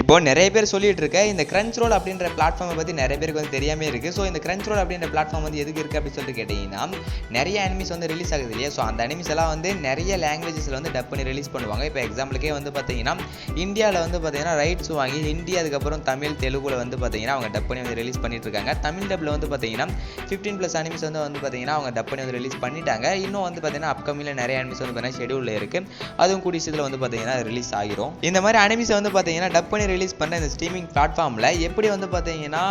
இப்போ நிறைய பேர் சொல்லிட்டு இருக்க இந்த கிரன்ச் ரோல் அப்படின்ற பிளாட்ஃபார்மை பற்றி நிறைய பேருக்கு வந்து தெரியாமே இருக்குது ஸோ இந்த கிரன்ச் ரோல் அப்படின்ற பிளாட்ஃபார்ம் வந்து எதுக்கு இருக்குது அப்படின்னு சொல்லிட்டு கேட்டிங்கன்னா நிறைய அனிமிஸ் வந்து ரிலீஸ் ஆகுது இல்லையா? ஸோ அந்த அனிமிஸ் எல்லாம் வந்து நிறைய லாங்குவேஜஸில் வந்து டப் பண்ணி ரிலீஸ் பண்ணுவாங்க. இப்போ எக்ஸாம்பிளுக்கே வந்து பார்த்தீங்கன்னா இந்தியாவில் வந்து பார்த்தீங்கன்னா ரைட்ஸ் வாங்கி ஹிந்தி அதுக்கப்புறம் தமிழ் தெலுங்குல வந்து பார்த்தீங்கன்னா அவங்க டப் பண்ணி வந்து ரிலீஸ் பண்ணிட்டு இருக்காங்க. தமிழ் டப்பில் வந்து பார்த்தீங்கன்னா ஃபிஃப்டீன் ப்ளஸ் அனிமிஸ் வந்து வந்து பார்த்தீங்கன்னா அவங்க டப் பண்ணி வந்து ரிலீஸ் பண்ணிட்டாங்க. இன்னும் வந்து பார்த்தீங்கன்னா அப்கமிங்கில் நிறைய அனிமிஸ் வந்து பார்த்தீங்கன்னா ஷெடியூலில் இருக்குது அதுவும் கூடிய சீக்கிரத்தில் வந்து பார்த்தீங்கன்னா ரிலீஸ் ஆகிரும். இந்த மாதிரி அனிமிஸை வந்து பார்த்தீங்கன்னா டப் பண்ணி ரிலீஸ் பண்ண இந்த ஸ்ட்ரீமிங் பிளாட்ஃபார்மில் எப்படி வந்து பார்த்தீங்கன்னா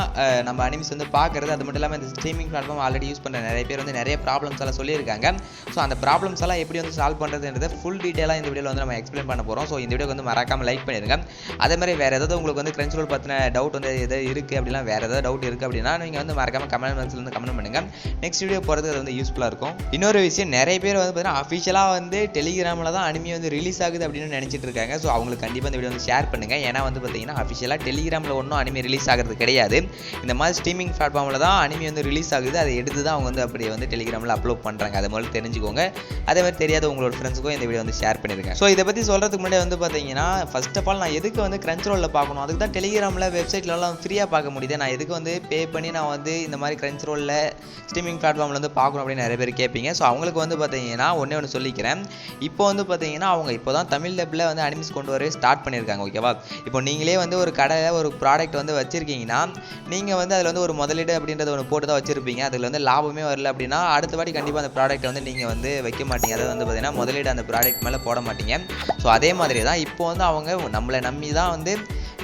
நம்ம அனிமிஸ் வந்து பார்க்குறது அது மட்டும் இல்லாமல் இந்த ஸ்ட்ரீமிங் பிளாட்ஃபார்ம் ஆல்ரெடி யூஸ் பண்ணுற நிறைய பேர் வந்து நிறைய ப்ராப்ளம்ஸ் எல்லாம் சொல்லியிருக்காங்க. ஸோ அந்த ப்ராப்ளம்ஸ் எல்லாம் எப்படி வந்து சால்வ் பண்ணுறதுன்றத ஃபுல் டீட்டெயிலாக இந்த வீடியோவில் வந்து நம்ம எக்ஸ்பிளைன் பண்ண போகிறோம் ஸோ இந்த வீடியோ வந்து மறக்காம லைக் பண்ணிடுங்க அதே மாதிரி வேறு ஏதாவது உங்களுக்கு வந்து கிரன்ச் ரோல் பற்றின டவுட் வந்து எதாவது இருக்குது அப்படிலாம் வேறு ஏதாவது டவுட் இருக்குது அப்படின்னா நீங்கள் வந்து மறக்காம கமெண்ட் பாக்ஸில் வந்து கமெண்ட் பண்ணுங்கள் நெக்ஸ்ட் வீடியோ போகிறது அது வந்து யூஸ்ஃபுல்லாக இருக்கும். இன்னொரு விஷயம் நிறைய பேர் வந்து பார்த்தீங்கன்னா அஃபிஷியலாக வந்து டெலிகிராமில் தான் அனிமி வந்து ரிலீஸ் ஆகுது அப்படின்னு நினச்சிட்டு இருக்காங்க. ஸோ அவங்களுக்கு கண்டிப்பாக இந்த வீடியோ வந்து ஷேர் பண்ணுங்கள் ஏன்னா வந்து பார்த்தீங்கன்னா அஃபிஷியலாக டெலிகிராமில் ஒன்றும் அனிமி ரிலீஸ் ஆகிறது கிடையாது. இந்த மாதிரி ஸ்ட்ரீமிங் பிளாட்ஃபார்மில் தான் அனிமி வந்து ரிலீஸ் ஆகுது. அதை எடுத்து தான் அவங்க வந்து அப்படியே வந்து டெலிகிராமில் அப்லோட் பண்ணுறாங்க அதை முதல்ல தெரிஞ்சுக்கோங்க. அதே மாதிரி தெரியாத உங்களோட ஃப்ரெண்ட்ஸுக்கும் இந்த வீடியோ வந்து ஷேர் பண்ணிருங்க ஸோ இதை பற்றி சொல்கிறதுக்கு முன்னாடி வந்து பார்த்தீங்கன்னா ஃபர்ஸ்ட் ஆஃப் ஆல் நான் எதுக்கு வந்து கிரன்ச் ரோலில் பார்க்கணும்? அதுக்கு தான் டெலிகிராமில் வெப்சைட்லலாம் ஃப்ரீயாக பார்க்க முடியுது. நான் எதுக்கு வந்து பே பண்ணி நான் வந்து இந்த மாதிரி கிரன்ச் ரோலில் ஸ்ட்ரீமிங் பிளாட்ஃபார்மில் வந்து பார்க்கணும் அப்படின்னு நிறைய பேர் கேட்பீங்க. ஸோ அவங்களுக்கு வந்து பார்த்தீங்கன்னா ஒன்றே ஒன்று சொல்லிக்கிறேன். இப்போ வந்து பார்த்தீங்கன்னா அவங்க இப்போ தான் தமிழ் டப்பில் வந்து அனிமிஸ் கொண்டு வரவே ஸ்டார்ட் பண்ணியிருக்காங்க ஓகேவா இப்போ நீங்களே வந்து ஒரு கடையில் ஒரு ப்ராடக்ட் வந்து வச்சுருக்கீங்கன்னா நீங்கள் வந்து அதில் வந்து ஒரு முதலீடு அப்படின்றத ஒன்று போட்டு தான் வச்சுருப்பீங்க. அதில் வந்து லாபமே வரல அப்படின்னா அடுத்த வாட்டி கண்டிப்பாக அந்த ப்ராடக்ட்டை வந்து நீங்கள் வந்து வைக்க மாட்டீங்க. அதாவது வந்து பார்த்தீங்கன்னா முதலீடு அந்த ப்ராடக்ட் மேலே போட மாட்டீங்க. ஸோ அதே மாதிரி தான் இப்போ வந்து அவங்க நம்மளை நம்பி தான் வந்து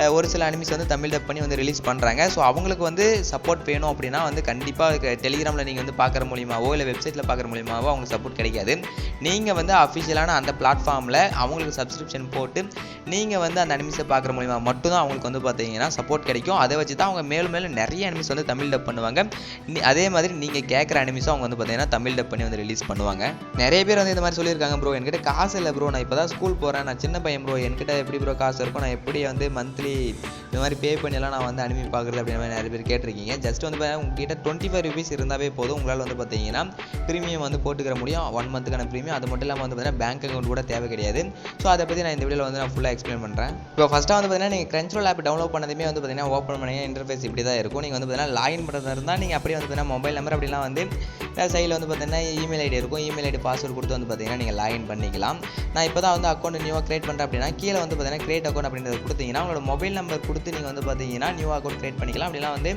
ஒரு சில அனிமிஸ் வந்து தமிழ் டப் பண்ணி வந்து ரிலீஸ் பண்ணுறாங்க ஸோ அவங்களுக்கு வந்து சப்போர்ட் வேணும் அப்படின்னா வந்து கண்டிப்பாக டெலிகிராமில் நீங்கள் வந்து பார்க்குற மூலியமாவோ இல்லை வெப்சைட்டில் பார்க்குற மூலியமாவோ அவங்களுக்கு சப்போர்ட் கிடைக்காது. நீங்கள் வந்து அஃபிஷியலான அந்த பிளாட்ஃபார்மில் அவங்களுக்கு சப்ஸ்கிரிப்ஷன் போட்டு நீங்கள் வந்து அந்த அனிமிஸை பார்க்குற மூலியமாக மட்டும்தான் அவங்களுக்கு வந்து பார்த்தீங்கன்னா சப்போர்ட் கிடைக்கும். அதை வச்சு தான் அவங்க மேலும் மேலும் நிறைய அனிமிஸ் வந்து தமிழ் டப் பண்ணுவாங்க. நீ- அதே மாதிரி நீங்கள் கேட்குற அனிமிஸும் அவங்க வந்து பார்த்தீங்கன்னா தமிழ் டப் பண்ணி வந்து ரிலீஸ் பண்ணுவாங்க. நிறைய பேர் வந்து இந்த மாதிரி சொல்லியிருக்காங்க ப்ரோ என்கிட்ட காசு இல்லை ப்ரோ நான் இப்போ தான் ஸ்கூல் போகிறேன் நான் சின்ன பையன் ப்ரோ என்கிட்ட எப்படி ப்ரோ காசு இருக்கும் நான் எப்படி வந்து மந்த்லி இந்த மாதிரி பே பண்ணியெல்லாம் நான் வந்து அனிமி பார்க்குறது அப்படின்ற மாதிரி நிறைய பேர் கேட்டிருக்கீங்க ஜஸ்ட் வந்து பார்த்தீங்கன்னா உங்ககிட்ட டுவெண்ட்டி ஃபைவ் ருபீஸ் இருந்தாவே போதும் உங்களால் வந்து பார்த்தீங்கன்னா ப்ரீமியம் வந்து போட்டுக்கிற முடியும் ஒன் மந்த்துக்கான ப்ரீமியம் அது மட்டும் இல்லாமல் வந்து பார்த்தீங்கன்னா பேங்க் அக்கௌண்ட் கூட தேவை கிடையாது ஸோ அதை பற்றி நான் இந்த வீடியோவில் வந்து நான் ஃபுல்லாக எக்ஸ்பிளைன் பண்ணுறேன் இப்போ ஃபஸ்ட்டாக வந்து பார்த்தீங்கன்னா நீங்கள் கிரன்ச்ரோல் ஆப் டவுன்லோட் பண்ணதுமே வந்து பார்த்தீங்கன்னா ஓப்பன் பண்ணி இன்டர்ஃபேஸ் இப்படி தான் இருக்கும் நீங்கள் வந்து பார்த்தீங்கன்னா லாகின் பண்ணுறதா இருந்தால் நீங்கள் அப்படியே வந்து பார்த்தீங்கன்னா மொபைல் நம்பர் அப்படிலாம் வந்து சைடில் வந்து பார்த்தீங்கன்னா இமெயில் ஐடி இருக்கும் இமெயில் ஐடி பாஸ்வேர்டு கொடுத்து வந்து பார்த்தீங்கன்னா நீங்கள் லாகின் பண்ணிக்கலாம் நான் இப்போ தான் வந்து அக்கௌண்ட் நியூவாக கிரியேட் பண்ணுறேன் அப்படின்னா கீழே வந்து பார்த்தீங்கன்னா கிரியேட் அக்கௌண்ட் அப்படின்றத கொடுத்தீங்கன்னா உங்களோட மொபைல் நம்பர் கொடுத்து நீங்கள் வந்து பார்த்தீங்கன்னா நியூ அக்கௌண்ட் கிரியேட் பண்ணிக்கலாம் அப்படிலாம் வந்து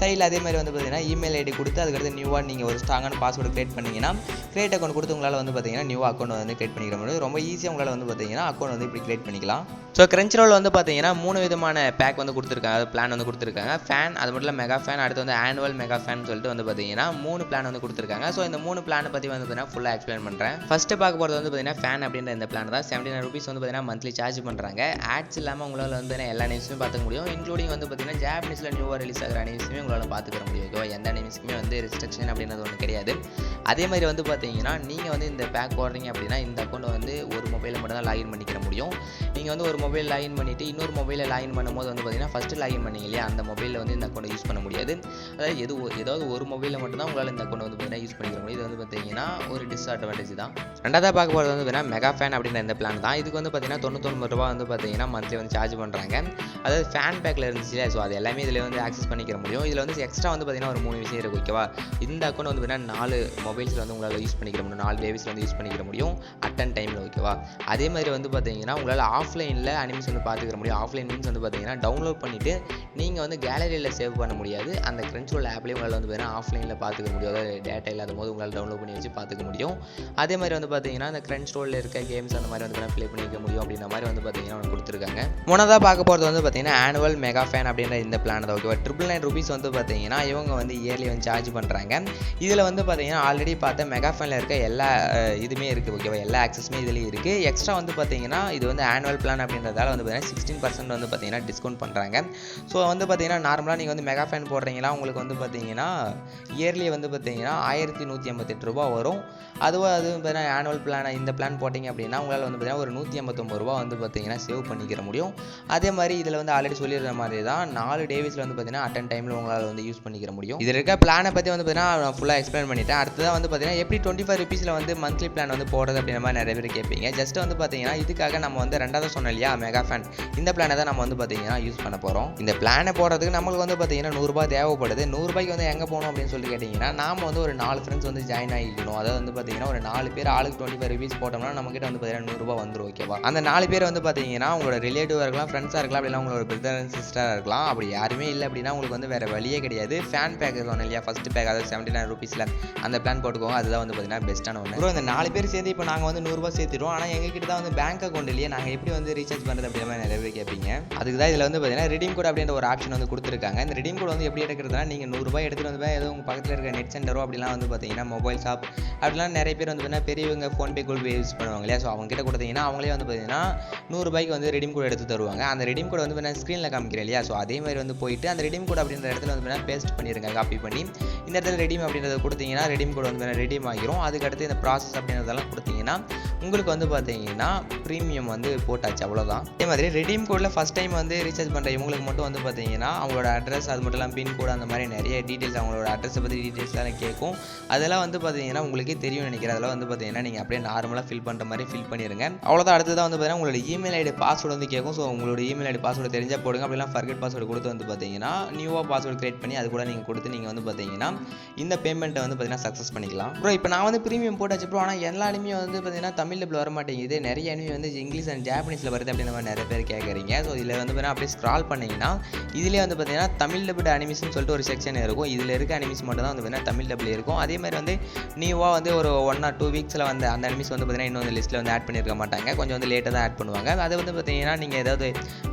சைடில் அதே மாதிரி வந்து பார்த்தீங்கன்னா இமெயில் ஐடி கொடுத்து அதுக்கடுத்து நியூவாக நீங்கள் ஒரு ஸ்ட்ராங்கான பாஸ்வேர்டு க்ரியேட் பண்ணிங்கன்னா க்ரியேட் அக்கௌண்ட் கொடுத்து உங்களால் வந்து பார்த்தீங்கன்னா நியூ அக்கௌண்ட் வந்து கிரியேட் பண்ணிக்கிற முடியும் ரொம்ப ஈஸியாக உங்களால் வந்து பார்த்தீங்கன்னா அக்கௌண்ட் வந்து இப்படி கிரியேட் பண்ணிக்கலாம் ஸோ கிரன்ச் ரோல் வந்து பார்த்தீங்கன்னா மூணு விதமான பேக் வந்து கொடுத்துருக்காங்க அது பிளான் வந்து கொடுத்துருக்காங்க ஃபேன் அது மட்டும் இல்லை மெகா ஃபேன் அடுத்து வந்து ஆனுவல் மெகா ஃபேன் சொல்லிட்டு வந்து பார்த்தீங்கன்னா மூணு பிளான் வந்து கொடுத்துருக்காங்க ஸோ இந்த மூணு பிளானை பற்றி வந்து பார்த்தீங்கன்னா ஃபுல்லாக எக்ஸ்பிளைன் பண்ணுறேன் ஃபஸ்ட்டு பார்க்க போகிறது வந்து பார்த்தீங்கன்னா ஃபேன் அப்படின்ற இந்த பிளான் தான் செவன்டி நைன் ருபீஸ் வந்து பார்த்தீங்கன்னா மந்த்லி சார்ஜ் பண்ணுறாங்க ஆட்ஸ் இல்லாமல் உங்களால் வந்து எல்லா நியூஸுமே பார்த்துக்க முடியும். இன்க்ளூடிங் வந்து பார்த்தீங்கன்னா ஜாப்பனீஸில் நியூவாக ரிலீஸ் ஆகிற நியூஸுமே உங்களால் பார்த்துக்க முடியும். ஓகேவா எந்த நியூஸுக்குமே வந்து ரெஸ்ட்ரிக்ஷன் அப்படின்றது ஒன்று கிடையாது. அதே மாதிரி வந்து பார்த்தீங்கன்னா நீங்கள் வந்து இந்த பேக் போடுறீங்க அப்படின்னா இந்த அக்கௌண்ட் வந்து ஒரு மொபைலில் மட்டும் தான் லாகின் பண்ணிக்கிற முடியும். நீங்கள் வந்து ஒரு மொபைல் லாகின் பண்ணிவிட்டு இன்னொரு மொபைலில் லாகின் பண்ணும்போது வந்து பார்த்தீங்கன்னா ஃபஸ்ட்டு லாகின் பண்ணிங்க இல்லையா? அந்த மொபைலில் வந்து இந்த அக்கௌண்ட் யூஸ் பண்ண முடியாது. அதாவது எது ஏதாவது ஒரு மொபைலில் மட்டும்தான் உங்களால் இந்த அக்கௌண்ட் வந்து பார்த்தீங்கன்னா யூஸ் பண்ணிக்க முடியும். இது வந்து பார்த்தீங்கன்னா ஒரு டிஸ்அட்வான்டேஜ் தான். ரெண்டாவதாக பார்க்க போகிறது வந்து பார்த்தீங்கன்னா மெகா ஃபேன் அப்படின்ற இந்த பிளான் தான். இதுக்கு வந்து பார்த்தீங்கன்னா தொண்ணூத்தொன்பது ரூபா வந்து பார்த்தீங்கன்னா மந்த்லி வந்து சார்ஜ் பண்ணுறாங்க அதாவது ஃபேன் பேக்கில் இருந்துச்சுல ஸோ அது எல்லாமே இதில் வந்து ஆக்சஸ் பண்ணிக்கிற முடியும். இதில் வந்து எக்ஸ்ட்ரா வந்து பார்த்திங்கன்னா ஒரு மூணு விஷயம் இருக்குது ஓகேவா இந்த அக்கௌண்ட் வந்து பார்த்தீங்கன்னா நாலு மொபைல்ஸில் வந்து உங்களால் யூஸ் பண்ணிக்கிற முடியும். நாலு டேவிஸில் வந்து யூஸ் பண்ணிக்கிற முடியும் அட் அண்ட் டைமில் ஓகேவா அதே மாதிரி வந்து பார்த்தீங்கன்னா உங்களால் ஆஃப்லைனில் அனிமேஷன் வந்து பார்த்துக்கிற முடியும். ஆஃப்லைன் மீன்ஸ் வந்து பார்த்தீங்கன்னா டவுன்லோட் பண்ணிவிட்டு நீங்கள் வந்து கேலரியில் சேவ் பண்ண முடியாது. அந்த கிரென்ச்சோல் ஆப்லேயும் உங்களால் வந்து பார்த்தீங்கன்னா ஆஃப்லைனில் பார்த்துக்க முடியும். அதாவது டேட்டா இல்லாத போது உங்களால் டவுன்லோட் பண்ணி வச்சு பார்த்துக்க முடியும். அதே மாதிரி வந்து பார்த்தீங்கன்னா அந்த கிரென்ச் ரோலில் இருக்க கேம்ஸ் அந்த மாதிரி வந்து ப்ளே பண்ணிக்க முடியும் அப்படின்ற மாதிரி வந்து பார்த்தீங்கன்னா கொடுத்துருக்காங்க. மூணாவதாக பார்க்க போகிறது வந்து பார்த்தீங்கன்னா ஆனுவல் மெகா ஃபேன் அப்படின்ற இந்த பிளான் தான் ஓகேவா ட்ரிபிள் நைன் ருபீஸ் வந்து பார்த்தீங்கன்னா இவங்க வந்து இயர்லி வந்து சார்ஜ் பண்ணுறாங்க இதில் வந்து பார்த்தீங்கன்னா ஆல்ரெடி பார்த்த மெகா ஃபேனில் இருக்க எல்லா இதுவுமே இருக்குது ஓகேவா எல்லா ஆக்சஸுமே இதுலேயும் இருக்குது எக்ஸ்ட்ரா வந்து பார்த்தீங்கன்னா இது வந்து ஆனுவல் பிளான் அப்படின்றதால வந்து பார்த்தீங்கன்னா சிக்ஸ்டீன் பர்சன்ட் வந்து பார்த்தீங்கன்னா டிஸ்கவுண்ட் பண்ணுறாங்க ஸோ வந்து பார்த்தீங்கன்னா நார்மலாக நீங்கள் வந்து மெகா ஃபேன் போடுறீங்களா உங்களுக்கு வந்து பார்த்தீங்கன்னா இயர்லி வந்து பார்த்தீங்கன்னா ஆயிரத்தி நூற்றி ஐம்பத்தெட்டு ரூபா வரும் அதுவும் அது பார்த்தீங்கன்னா ஆனுவல் பிளான் இந்த பிளான் போட்டிங்க அப்படின்னா உங்களால் வந்து பார்த்தீங்கன்னா ஒரு நூற்றி ஐம்பத்தொம்பது ரூபா வந்து பார்த்தீங்கன்னா சேவ் பண்ணிக்கிற முடியும் அதே மாதிரி இதில் வந்து ஆல்ரெடி சொல்லிடுற மாதிரி தான் நாலு டேவிஸில் வந்து பார்த்தீங்கன்னா அட்டன் டைமில் உங்களால் வந்து யூஸ் பண்ணிக்கிற முடியும். இதில் இருக்க பிளானை பற்றி வந்து பார்த்தீங்கன்னா நான் ஃபுல்லாக எக்ஸ்பிளைன் பண்ணிட்டேன். அடுத்ததான் வந்து பார்த்தீங்கன்னா எப்படி டுவெண்ட்டி ஃபைவ் ருபீஸில் வந்து மந்த்லி பிளான் வந்து போடுறது அப்படின்ற மாதிரி நிறைய பேர் கேட்பீங்க ஜஸ்ட் வந்து பார்த்தீங்கன்னா இதுக்காக நம்ம வந்து ரெண்டாவது சொன்னோம் இல்லையா மெகா ஃபேன் இந்த பிளானை தான் நம்ம வந்து பார்த்தீங்கன்னா யூஸ் பண்ண போகிறோம் இந்த பிளானை போடுறதுக்கு நம்மளுக்கு வந்து பார்த்தீங்கன்னா நூறுரூபா தேவைப்படுது. நூறுரூபாய்க்கு வந்து எங்கே போகணும் அப்படின்னு சொல்லி கேட்டிங்கன்னா நாம் வந்து ஒரு நாலு ஃப்ரெண்ட்ஸ் வந்து ஜாயின் ஆகிக்கணும். அதாவது வந்து பார்த்தீங்கன்னா ஒரு நாலு பேர் ஆளுக்கு டுவெண்ட்டி ஃபைவ் ருபீஸ் போட்டோம்னா நம்மக்கிட்ட வந்து பார்த்தீங்கன்னா நூறுரூபா வந்துடும் ஓகேவா அந்த நாலு பேர் வந்து பார்த்தீங்கன்னா உங்களோட ரிலேட்டிவாக இருக்கலாம் ஃப்ரெண்ட்ஸாக இருக்கலாம் அப்படின்னா உங்களோட பிரதர் சிஸ்டராக இருக்கலாம். அப்படி யாருமே இல்லை அப்படின்னா உங்களுக்கு வந்து வேறு வழியே கிடையாது. ஃபேன் பேக் சொன்னேன் இல்லையா? ஃபஸ்ட்டு பேக் அதாவது செவன்ட்டி நைன் ருபீஸில் அந்த பிளான் போட்டுக்கோங்க. அதுதான் வந்து பார்த்தீங்கன்னா பெஸ்ட்டான ஒன்று ப்ரோ இந்த நாலு பேர் சேர்த்து இப்போ நாங்கள் வந்து நூறுரூவா சேர்த்துருவோம் ஆனால் எங்ககிட்ட தான் வந்து பேங்க் அக்கௌண்ட் இல்லையா? நாங்கள் எப்படி வந்து ரீசார்ஜ் பண்ணுறது அப்படின்ற மாதிரி நிறைய பேர் கேட்பீங்க. அதுக்கு தான் இதில் வந்து பார்த்தீங்கன்னா ரிடீம் கோட் அப்படின்ற ஒரு ஆப்ஷன் வந்து கொடுத்துருக்காங்க. இந்த ரிடீம் கோட் வந்து எப்படி எடுக்கிறதுனா நீங்கள் நூறுரூவா எடுத்துகிட்டு வந்து ஏதோ உங்கள் பக்கத்தில் இருக்க நெட் சென்டரோ அப்படிலாம் வந்து பார்த்தீங்கன்னா மொபைல் ஷாப் அப்படிலாம் நிறைய பேர் வந்து பார்த்தீங்கன்னா பெரியவங்க ஃபோன்பே கூகுள் பே யூஸ் பண்ணுவாங்க இல்லையா? ஸோ அவங்க கிட்ட கொடுத்தீங்கன்னா அவங்களே வந்து பார்த்தீங்கன்னா நூறுரூபாய்க்கு வந்து ரெடீம் கோட் எடுத்து தருவாங்க. அந்த ரெடீம் கோட் வந்து பார்த்தீங்கன்னா ஸ்க்ரீனில் காமிக்கிறேன் இல்லையா? ஸோ அதே மாதிரி வந்து போயிட்டு அந்த ரெடீம் கோட் அப்படின்ற இடத்துல வந்து பேஸ்ட் பண்ணிடுங்க காப்பி பண்ணி. இந்த இடத்துல ரெடீம் அப்படின்றத கொடுத்தீங்கன்னா ரெடீம் கோட் வந்து ரெடீம் ஆகிரும். அதுக்கடுத்து இந்த ப்ராசஸ் அப்படின்றதெல்லாம் கொடுத்தீங்கன்னா உங்களுக்கு வந்து பார்த்தீங்கன்னா ப்ரீமியம் வந்து போட்டாச்சு அவ்வளோதான் அதே மாதிரி ரெடீம் கோடில் ஃபஸ்ட் டைம் வந்து ரீசார்ஜ் பண்ணுற இவங்களுக்கு மட்டும் வந்து பார்த்தீங்கன்னா அவங்களோட அட்ரஸ் அது மட்டும் இல்லாமல் பின் கோடு அந்த மாதிரி நிறைய டீட்டெயில்ஸ் அவங்களோட அட்ரஸை பற்றி டீட்டெயில்ஸ்லாம் கேட்கும். அதெல்லாம் வந்து பார்த்தீங்கன்னா உங்களுக்கே தெரியும் நினைக்கிறேன். அதெல்லாம் வந்து பார்த்தீங்கன்னா நீங்கள் அப்படியே நார்மலாக ஃபில் பண்ணுற மாதிரி ஃபில் பண்ணிடுங்க அவ்வளோதான் அடுத்ததான் வந்து பார்த்தீங்கன்னா உங்களோட இமெயில் ஐடி பாஸ்வேர்டு வந்து கேட்கும். ஸோ உங்களோட இமெயில் ஐடி பாஸ்வேர்டு தெரிஞ்சால் போடுங்க. அப்படிலாம் ஃபர்கெட் பாஸ்வேர்டு கொடுத்து வந்து பார்த்தீங்கன்னா நியூவாக பாஸ்வேர்டு கிரியேட் பண்ணி அது கூட நீங்கள் கொடுத்து நீங்கள் வந்து பார்த்தீங்கன்னா இந்த பேமெண்ட்டை வந்து பார்த்தீங்கன்னா சக்ஸஸ் பண்ணிக்கலாம். ப்ரோ இப்போ நான் வந்து ப்ரீமியம் போட்டாச்சு ப்ரோ ஆனால் எல்லாருமே வந்து பார்த்தீங்கன்னா தமிழ் டப்பில் வர மாட்டேங்குது நிறைய அனிமே வந்து இங்கிலீஷ் அண்ட் ஜாப்பனீஸில் வருது அப்படின்னு நிறைய பேர் கேட்குறீங்க ஸோ இதில் வந்து பார்த்தீங்கன்னா அப்படியே ஸ்க்ரால் பண்ணிங்கன்னா இதிலே வந்து பார்த்தீங்கன்னா தமிழ் டபுள் அனிமிஸ்னு சொல்லிட்டு ஒரு செக்ஷன் இருக்கும். இதில் இருக்க அனிமிஸ் மட்டும் தான் வந்து பார்த்தீங்கன்னா தமிழ் டப்பில் இருக்கும். அதே மாதிரி வந்து நியூவாக வந்து ஒரு ஒன் ஆர் டூ வீக்ஸில் வந்து அந்த அனிமிஸ் வந்து பார்த்தீங்கன்னா இன்னும் அந்த லிஸ்ட்டில் வந்து ஆட் பண்ணியிருக்க மாட்டாங்க. கொஞ்சம் வந்து லேட்டாக தான் ஆட் பண்ணுவாங்க. அது வந்து பார்த்தீங்கன்னா நீங்கள் ஏதாவது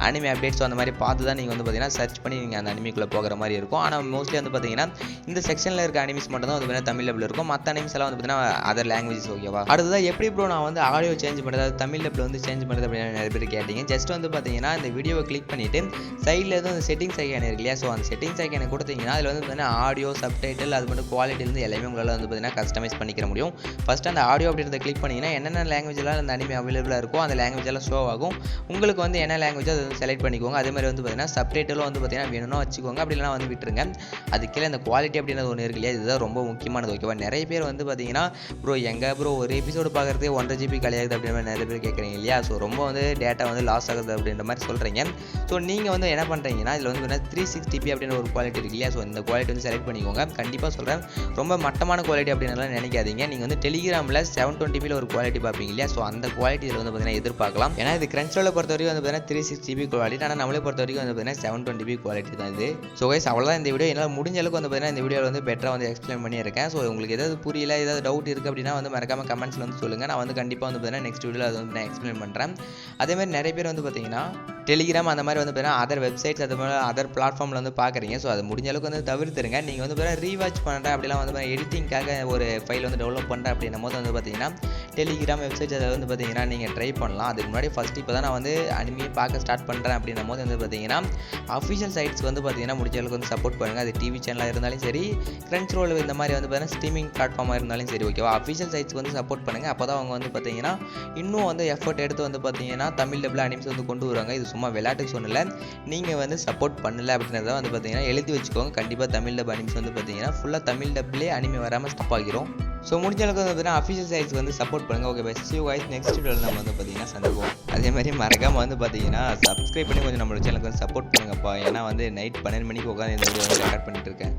அனிமி அப்டேட்ஸ் அந்த மாதிரி பார்த்து தான் நீங்கள் வந்து பார்த்தீங்கன்னா சர்ச் பண்ணி நீங்கள் அந்த அனிமிக்குள்ளே போகிற மாதிரி இருக்கும். ஆனால் மோஸ்ட்லி வந்து பார்த்தீங்கன்னா இந்த செக்ஷனில் இருக்க அனிமிஸ் மட்டும் தான் வந்து பார்த்தீங்கன்னா தமிழ் டப்பில் இருக்கும். மற்ற அனிமிஸ் எல்லாம் வந்து பார்த்தீங்கன்னா அதர் லாங்குவேஜஸ் ஓகேவா அடுத்ததான் எப்படி ப்ரோ நான் வந்து ஆடியோ சேஞ்ச் பண்ணுறது தமிழ் டப்பில் வந்து சேஞ்ச் பண்ணுறது அப்படின்னு நிறைய பேர் கேட்டிங்க. ஜஸ்ட் வந்து பார்த்தீங்கன்னா இந்த வீடியோவை கிளிக் பண்ணிவிட்டு சைடில் எதுவும் அந்த செட்டிங்ஸ் ஐக்கான் இருக்கு இல்லையா? ஸோ அந்த செட்டிங்ஸ் ஐக்கானை கொடுத்தீங்கன்னா அதில் வந்து பார்த்தீங்கன்னா ஆடியோ சப்டைட்டில் அது மட்டும் குவாலிட்டிலேருந்து எல்லாமே உங்களால் வந்து பார்த்தீங்கன்னா கஸ்டமைஸ் பண்ணிக்கிற முடியும். ஃபஸ்ட்டு அந்த ஆடியோ அப்படின்றத கிளிக் பண்ணிங்கன்னா என்னென்ன லாங்குவேஜெலாம் அந்த அனிமே அவைலபிளாக இருக்கோ அந்த லாங்குவேஜ் எல்லாம் ஷோ ஆகும். உங்களுக்கு வந்து என்ன லாங்குவேஜ் அதை வந்து செலக்ட் பண்ணிக்கோங்க. அதே மாதிரி வந்து பார்த்தீங்கன்னா சப்டைட்டிலும் வந்து பார்த்தீங்கன்னா வேணும்னா வச்சுக்கோங்க. அப்படி வந்து விட்டுருங்க. அது கீழே இந்த குவாலிட்டி அப்படின்றது ஒன்று இருக்கு இல்லையா? இதுதான் ரொம்ப முக்கியமானது ஓகேவா நிறைய பேர் வந்து பார்த்தீங்கன்னா ப்ரோ எங்கே ப்ரோ ஒரு எபிசோடு பார்க்குறதே ஒன்றரை ஜிபி காலியாகுது அப்படின்ற மாதிரி நிறைய பேர் கேட்குறீங்க இல்லையா? ஸோ ரொம்ப வந்து டேட்டா வந்து லாஸ் ஆகுது அப்படின்ற மாதிரி சொல்கிறீங்க ஸோ நீங்கள் வந்து என்ன பண்ணுறீங்கன்னா இதில் வந்து பார்த்தீங்கன்னா த்ரீ சிக்ஸ் டிபி அப்படின்னு ஒரு குவாலிட்டி இருக்கு இல்லையா? ஸோ இந்த குவாலிட்டி வந்து செலக்ட் பண்ணிக்கோங்க. கண்டிப்பாக சொல்கிறேன் ரொம்ப மட்டமான குவாலிட்டி அப்படின்னுலாம் நினைக்காதீங்க. நீங்கள் வந்து டெலிகிராமில் செவன் டுவெண்ட்டிபியில் ஒரு குவாலிட்டி பார்ப்பீங்க இல்லையா? ஸோ அந்த குவாலிட்டி இதில் வந்து பார்த்தீங்கன்னா எதிர்பார்க்கலாம். ஏன்னா இது கிரன்ச்சோவில் பொறுத்த வரைக்கும் வந்து பார்த்தீங்கன்னா த்ரீ சிக்ஸ் ஜிபி குவாலிட்டி ஆனால் நம்மளே பொறுத்த வரைக்கும் வந்து பார்த்தீங்கன்னா செவன் டுவெண்ட்டி குவாலிட்டி தான் இது. ஸோ கைஸ் அவ்வளோதான் இந்த வீடியோ என்னால் முடிஞ்ச அளவுக்கு வந்து பார்த்தீங்கன்னா இந்த வீடியோவில் வந்து பெட்டராக வந்து எக்ஸ்பிளைன் பண்ணியிருக்கேன். ஸோ உங்களுக்கு ஏதாவது புரியல ஏதாவது டவுட் இருக்குது அப்படின்னா வந்து மறக்காமல் கமெண்ட்ஸில் வந்து சொல்லுங்கள் நான் வந்து கண்டிப்பாக வந்து பார்த்தீங்கன்னா நெக்ஸ்ட் வீடியோவில் அது வந்து நான் எக்ஸ்பிளைன் பண்ணுறேன் அதே மாதிரி நிறைய பேர் வந்து பார்த்தீங்கன்னா டெலிகிராம் அந்த மாதிரி வந்து பார்த்தீங்கன்னா அதர் வெப்சைட்ஸ் அது மாதிரி அதர் பிளாட்ஃபார்மில் வந்து பார்க்குறீங்க ஸோ அது முடிஞ்ச அளவுக்கு வந்து தவிர்த்துருங்க. நீங்கள் வந்து பார்த்தீங்கன்னா ரீவாச் பண்ணுறேன் அப்படிலாம் வந்து எடிட்டிங்காக ஒரு ஃபைல் வந்து டெவலப் பண்ணுறேன் அப்படின்னும் போது வந்து பார்த்தீங்கன்னா டெலிகிராம் வெப்சைட்ஸ் அதை வந்து பார்த்தீங்கன்னா நீங்கள் ட்ரை பண்ணலாம். அதுக்கு முன்னாடி ஃபஸ்ட் இப்போ தான் நான் வந்து அனிமையை பார்க்க ஸ்டார்ட் பண்ணுறேன் அப்படின்னும் போது வந்து பார்த்தீங்கன்னா அஃபிஷியல் சைட்ஸ் வந்து பார்த்தீங்கன்னா முடிஞ்ச அளவுக்கு வந்து சப்போர்ட் பண்ணுங்கள் அது டிவி சேனலாக இருந்தாலும் சரி ஃப்ரெண்ட்ஸ் ரோல் இந்த மாதிரி வந்து பார்த்தீங்கன்னா ஸ்ட்ரீமிங் பிளாட்ஃபார்மாக இருந்தாலும் சரி ஓகேவா அஃபிஷியல் சைட்ஸ்க்கு வந்து சப்போர்ட் பண்ணுங்கள் அப்போ தான் அவங்க வந்து பார்த்தீங்கன்னா இன்னும் வந்து எஃபர்ட் எடுத்து வந்து பார்த்தீங்கன்னா தமிழ் டபுள் அனிம்ஸ் வந்து கொண்டு வருவாங்க. இது சும்மா விளையாட்டுக்கு சொன்னல. நீங்கள் வந்து சப்போர்ட் பண்ணல அப்படின்றத வந்து பார்த்தீங்கன்னா எழுதி வச்சுக்கோங்க. கண்டிப்பாக தமிழ் டப் அனிம்ஸ் வந்து பார்த்தீங்கன்னா ஃபுல்லாக தமிழ் டப்லேயே அனிமே வராமல் ஸ்டாப் ஆகிரும். ஸோ முடிஞ்ச அளவுக்கு வந்து பார்த்தீங்கன்னா அஃபிஷியல் சைட்ஸ் வந்து சப்போர்ட் பண்ணுங்கள் okay best you voice next வீடியோவில் நம்ம வந்து பார்த்தீங்கன்னா சந்திப்போம். அதே மாதிரி மறக்காமல் வந்து பார்த்தீங்கன்னா சப்ஸ்கிரைப் பண்ணி கொஞ்சம் நம்மளோட சேனலுக்கு வந்து சப்போர்ட் பண்ணுங்கப்பா. ஏன்னா வந்து நைட் பன்னெண்டு மணிக்கு உட்காந்து இந்த வீடியோ வந்து ரெக்கார்ட் பண்ணிட்டு இருக்கேன்.